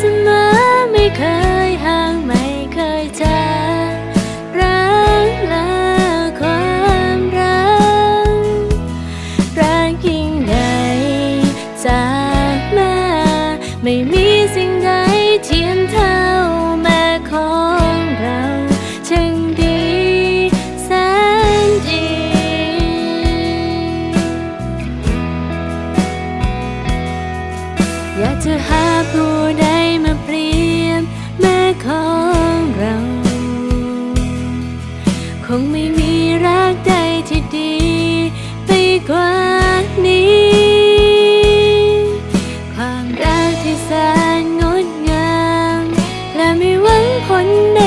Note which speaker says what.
Speaker 1: สมอไม่เคยห่างไม่เคยจากรักและความรักรักยิ่งใหญ่จากแม่ไม่มีสิ่งใดเทียมเท่าแม่ของเราช่างดีแสนดี อยากจะหาผู้ คงไม่มีรักใดที่ดี ไปกว่านี้ ความรักที่แสนงดงาม และไม่หวังผลใด